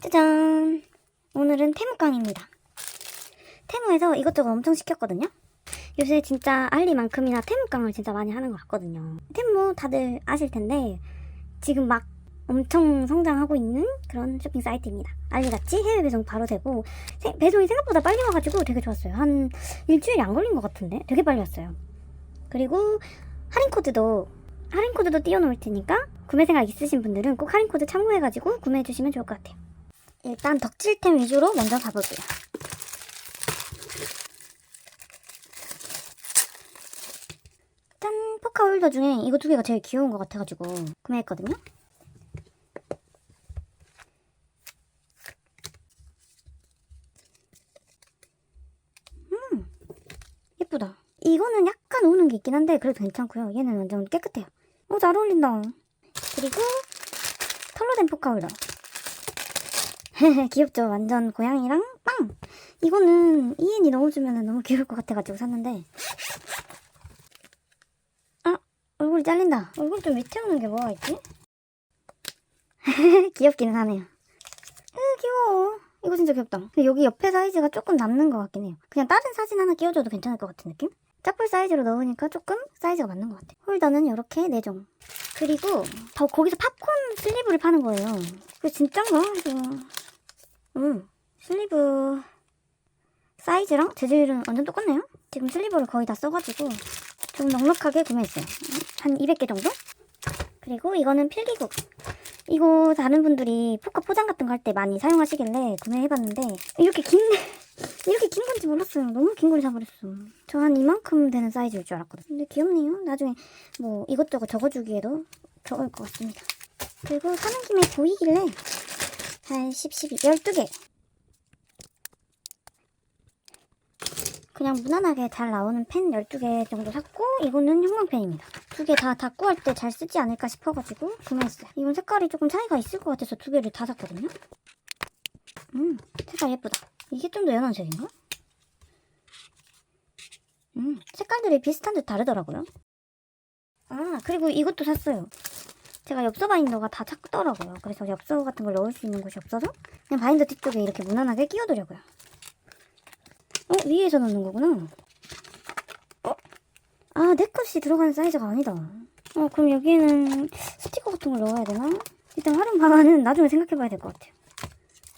짜잔! 오늘은 테무깡입니다. 테무에서 이것저것 엄청 시켰거든요? 요새 진짜 알리만큼이나 테무깡을 진짜 많이 하는 것 같거든요. 테무 다들 아실 텐데, 지금 막 엄청 성장하고 있는 그런 쇼핑 사이트입니다. 알리같이 해외 배송 바로 되고, 세- 배송이 생각보다 빨리 와가지고 되게 좋았어요. 한 일주일이 안 걸린 것 같은데? 되게 빨리 왔어요. 그리고 할인 코드도, 할인 코드도 띄워놓을 테니까, 구매 생각 있으신 분들은 꼭 할인 코드 참고해가지고 구매해 주시면 좋을 것 같아요. 일단 덕질템 위주로 먼저 가볼게요. 짠! 포카 홀더 중에 이거 두 개가 제일 귀여운 것 같아가지고 구매했거든요. 음, 예쁘다. 이거는 약간 우는 게 있긴 한데 그래도 괜찮고요. 얘는 완전 깨끗해요. 어, 잘 어울린다. 그리고 털로 된 포카 홀더. 귀엽죠? 완전 고양이랑 빵! 이거는 이엔이 넣어주면 너무 귀여울 것 같아가지고 샀는데 아! 얼굴이 잘린다 얼굴 좀 밑에 오는 게 뭐가 있지? 귀엽기는 하네요 으 귀여워 이거 진짜 귀엽다 근데 여기 옆에 사이즈가 조금 남는 것 같긴 해요 그냥 다른 사진 하나 끼워줘도 괜찮을 것 같은 느낌? 짝풀 사이즈로 넣으니까 조금 사이즈가 맞는 것 같아요 홀더는 이렇게 4종 그리고 더 거기서 팝콘 슬리브를 파는 거예요 그게 진짠가? 이거 음, 슬리브 사이즈랑 재질은 완전 똑같네요. 지금 슬리브를 거의 다 써가지고 좀 넉넉하게 구매했어요. 한 200개 정도? 그리고 이거는 필기국. 이거 다른 분들이 포카 포장 같은 거 할 때 많이 사용하시길래 구매해봤는데 이렇게 긴 이렇게 긴 건지 몰랐어요. 너무 긴 걸 사버렸어. 저 한 이만큼 되는 사이즈일 줄 알았거든요. 근데 귀엽네요. 나중에 뭐 이것저것 적어주기에도 좋을 것 같습니다. 그리고 사는 김에 보이길래 한 10, 12, 12개. 그냥 무난하게 잘 나오는 펜 12개 정도 샀고, 이거는 형광펜입니다. 두 개다 닦고 할때 잘 쓰지 않을까 싶어가지고 구매했어요. 이건 색깔이 조금 차이가 있을 것 같아서 두 개를 다 샀거든요. 음, 색깔 예쁘다. 이게 좀 더 연한 색인가? 음, 색깔들이 비슷한 듯 다르더라고요. 아, 그리고 이것도 샀어요. 제가 엽서 바인더가 다 작더라고요. 그래서 엽서 같은 걸 넣을 수 있는 곳이 없어서 그냥 바인더 뒤쪽에 이렇게 무난하게 끼워두려고요. 어? 위에서 넣는 거구나. 어? 아, 내 것이 들어가는 사이즈가 아니다. 어, 그럼 여기에는 스티커 같은 걸 넣어야 되나? 일단 활용 방안은 나중에 생각해봐야 될 것 같아요.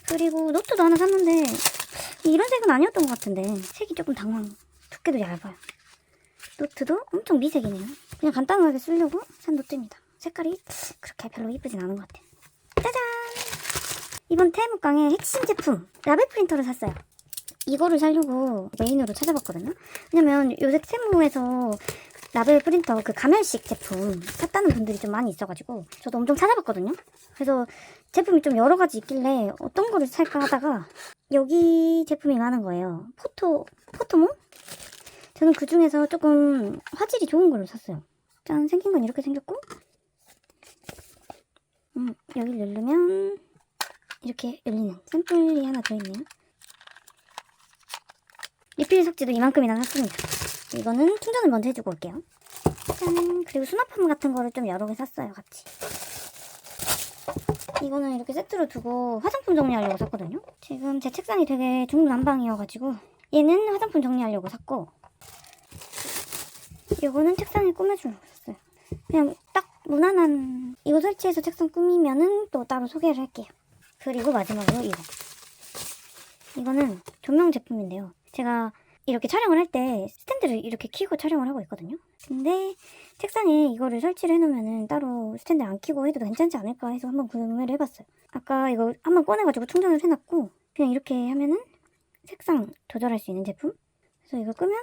그리고 노트도 하나 샀는데 이런 색은 아니었던 것 같은데 색이 조금 당황. 두께도 얇아요. 노트도 엄청 미색이네요. 그냥 간단하게 쓰려고 산 노트입니다. 색깔이 그렇게 별로 이쁘진 않은 것 같아요. 짜잔! 이번 테무깡의 핵심 제품 라벨 프린터를 샀어요. 이거를 사려고 메인으로 찾아봤거든요. 왜냐면 요새 테무에서 라벨 프린터 그 가면식 제품 샀다는 분들이 좀 많이 있어가지고 저도 엄청 찾아봤거든요. 그래서 제품이 좀 여러 가지 있길래 어떤 거를 살까 하다가 여기 제품이 많은 거예요. 포토 포토몬? 저는 그 중에서 조금 화질이 좋은 걸로 샀어요. 짠 생긴 건 이렇게 생겼고 음, 여기 누르면 이렇게 열리는 샘플이 하나 들어있네요. 리필 속지도 이만큼이나 샀습니다. 이거는 충전을 먼저 해주고 올게요. 짠! 그리고 수납함 같은 거를 좀 여러 개 샀어요, 같이. 이거는 이렇게 세트로 두고 화장품 정리하려고 샀거든요. 지금 제 책상이 되게 중구난방이어가지고 얘는 화장품 정리하려고 샀고 이거는 책상에 꾸며주려고 샀어요. 그냥 딱 무난한 이거 설치해서 책상 꾸미면은 또 따로 소개를 할게요. 그리고 마지막으로 이거. 이거는 조명 제품인데요. 제가 이렇게 촬영을 할 때 스탠드를 이렇게 켜고 촬영을 하고 있거든요. 근데 책상에 이거를 설치를 해놓으면은 따로 스탠드 안 켜고 해도 괜찮지 않을까 해서 한번 구매를 해봤어요. 아까 이거 한번 꺼내가지고 충전을 해놨고 그냥 이렇게 하면은 색상 조절할 수 있는 제품. 그래서 이거 끄면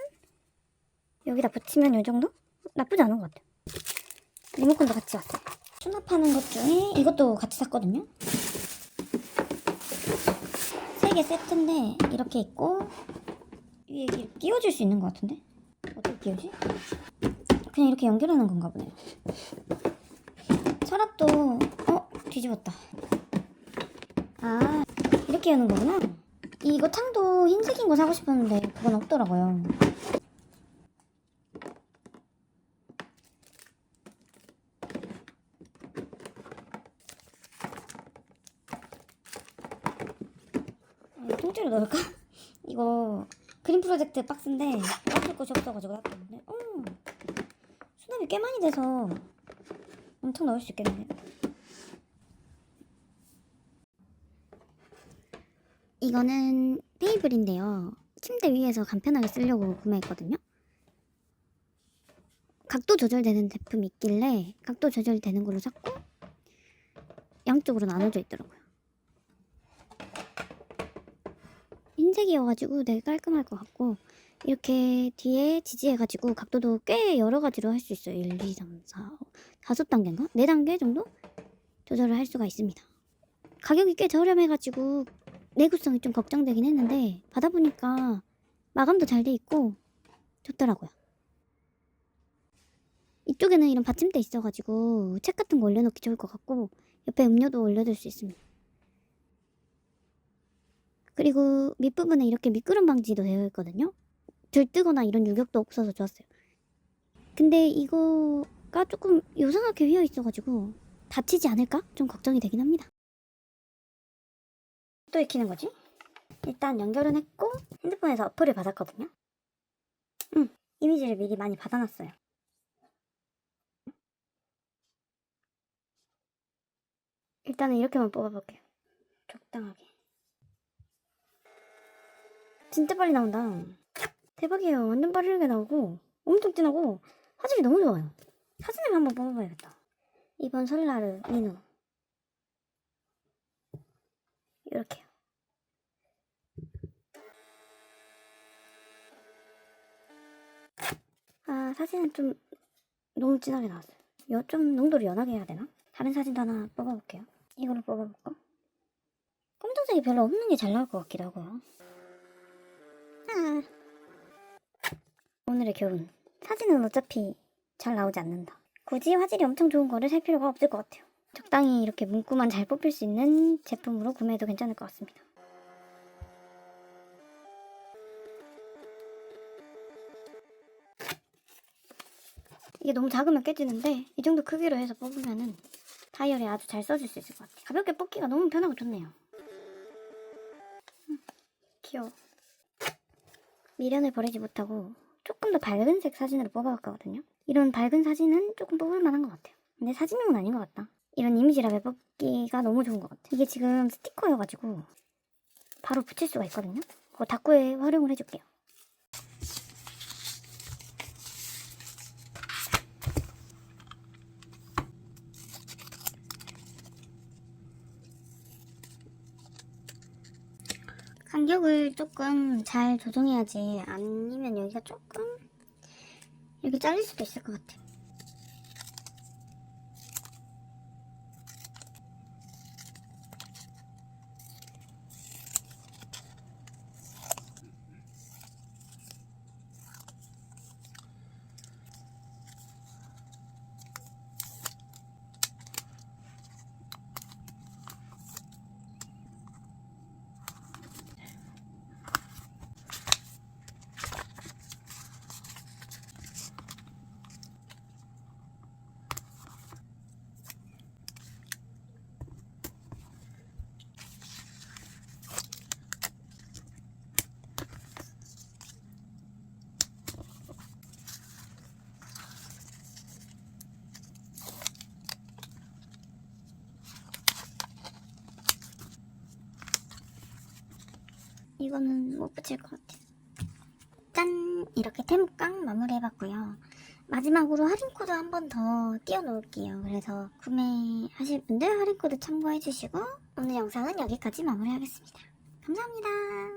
여기다 붙이면 이 정도? 나쁘지 않은 것 같아요. 리모컨도 같이 왔어요. 수납하는 것 중에 이것도 같이 샀거든요. 세 개 세트인데 이렇게 있고 이게 끼워줄 수 있는 것 같은데? 어떻게 끼우지? 그냥 이렇게 연결하는 건가 보네요. 서랍도 어 뒤집었다. 아 이렇게 여는 거구나. 이거 창도 흰색인 거 사고 싶었는데 그건 없더라고요. 통째로 넣을까? 이거 그림 프로젝트 박스인데 놔둘 곳이 없어가지고 놔뒀는데. 어 수납이 꽤 많이 돼서 엄청 넣을 수 있겠네. 이거는 테이블인데요. 침대 위에서 간편하게 쓰려고 구매했거든요. 각도 조절되는 제품이 있길래 각도 조절되는 걸로 샀고 양쪽으로 나눠져 있더라고요 흰색이어가지고 되게 깔끔할 것 같고 이렇게 뒤에 지지해가지고 각도도 꽤 여러 가지로 할 수 있어요. 1, 2, 3, 4, 5단계인가? 4단계 정도 조절을 할 수가 있습니다. 가격이 꽤 저렴해가지고 내구성이 좀 걱정되긴 했는데 받아보니까 마감도 잘 돼 있고 좋더라고요. 이쪽에는 이런 받침대 있어가지고 책 같은 거 올려놓기 좋을 것 같고 옆에 음료도 올려둘 수 있습니다 그리고 밑부분에 이렇게 미끄럼 방지도 되어 있거든요. 들뜨거나 이런 유격도 없어서 좋았어요. 근데 이거가 조금 요상하게 휘어 있어가지고 다치지 않을까? 좀 걱정이 되긴 합니다. 또 익히는 거지? 일단 연결은 했고 핸드폰에서 어플을 받았거든요. 응, 이미지를 미리 많이 받아놨어요. 일단은 이렇게만 뽑아볼게요. 적당하게. 진짜 빨리 나온다. 대박이에요. 완전 빠르게 나오고 엄청 진하고 화질이 너무 좋아요. 사진을 한번 뽑아봐야겠다. 이번 설날을 민우 이렇게요. 아 사진은 좀 너무 진하게 나왔어요. 여, 좀 농도를 연하게 해야 되나? 다른 사진도 하나 뽑아볼게요. 이걸로 뽑아볼까? 검정색이 별로 없는 게 잘 나올 것 같기도 하고요. 오늘의 교훈. 사진은 어차피 잘 나오지 않는다. 굳이 화질이 엄청 좋은 거를 살 필요가 없을 것 같아요. 적당히 이렇게 문구만 잘 뽑힐 수 있는 제품으로 구매해도 괜찮을 것 같습니다. 이게 너무 작으면 깨지는데 이 정도 크기로 해서 뽑으면은 다이어리에 아주 잘 써줄 수 있을 것 같아요. 가볍게 뽑기가 너무 편하고 좋네요. 음, 귀여워. 미련을 버리지 못하고 조금 더 밝은 색 사진으로 뽑아봤거든요. 이런 밝은 사진은 조금 뽑을 만한 것 같아요. 근데 사진용은 아닌 것 같다. 이런 이미지랍에 뽑기가 너무 좋은 것 같아요. 이게 지금 스티커여가지고 바로 붙일 수가 있거든요. 그거 닦고에 활용을 해줄게요. 간격을 조금 잘 조정해야지 아니면 여기가 조금 이렇게 잘릴 수도 있을 것 같아요. 이거는 못 붙일 것 같아요. 짠! 이렇게 테무깡 마무리해봤고요. 마지막으로 할인코드 한 번 더 띄워놓을게요. 그래서 구매하실 분들 할인코드 참고해주시고 오늘 영상은 여기까지 마무리하겠습니다. 감사합니다.